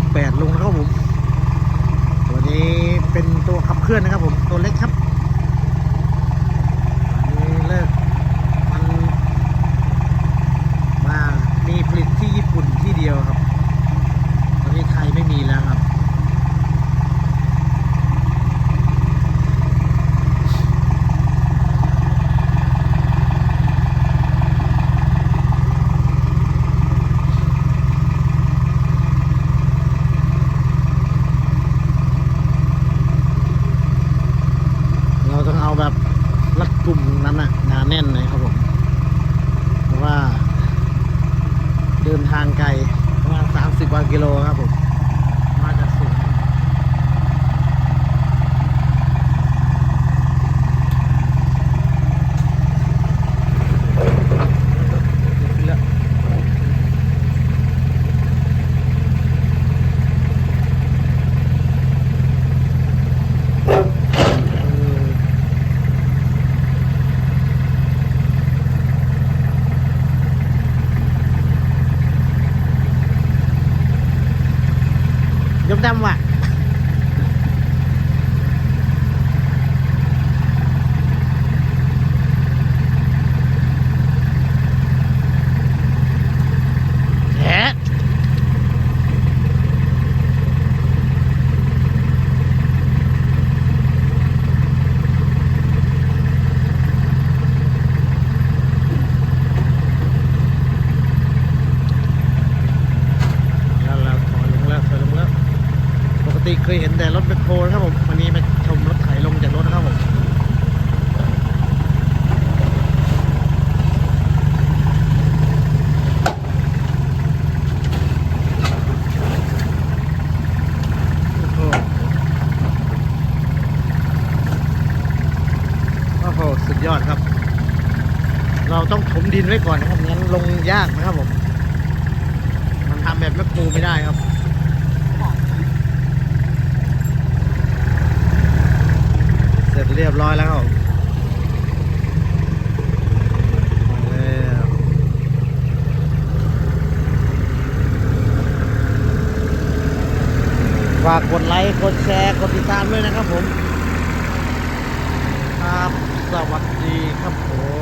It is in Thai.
8ลงนะครับผม ตัวนี้เป็นตัวขับเคลื่อนนะครับผม ตัวเล็กครับอันนี้เลิกมันมามีผลิตที่ญี่ปุ่นที่เดียวครับ ตอนนี้ไทยไม่มีแล้วครับ เอาแบบรัดกลุ่มนั้นอะหนาแน่นเลยครับผมเพราะว่า เดินทางไกลประมาณสามสิบกว่ากิโลครับผม มาจากสุด ยกดำว่ะ แหะแล้วแล้วถอยลงแล้วถอยลงแล้ว ปกติเค ยเห็นแต่รถแมคโครนะครับผมวันนี้มาชมรถไถลงจากรถนะครับผมโอ้โหโอ้โหสุดยอดครับ เราต้องถมดินไว้ก่อนนะครับงั้นลงยากนะครับผม มันทำแบบแมคโครไม่ได้ครับ เสร็จเรี ยบร้อยแล้วครับผมมาแล้วฝากกดไลค์กดแชร์กดติดตามด้วยนะครับผม ครับ สวัสดีครับผม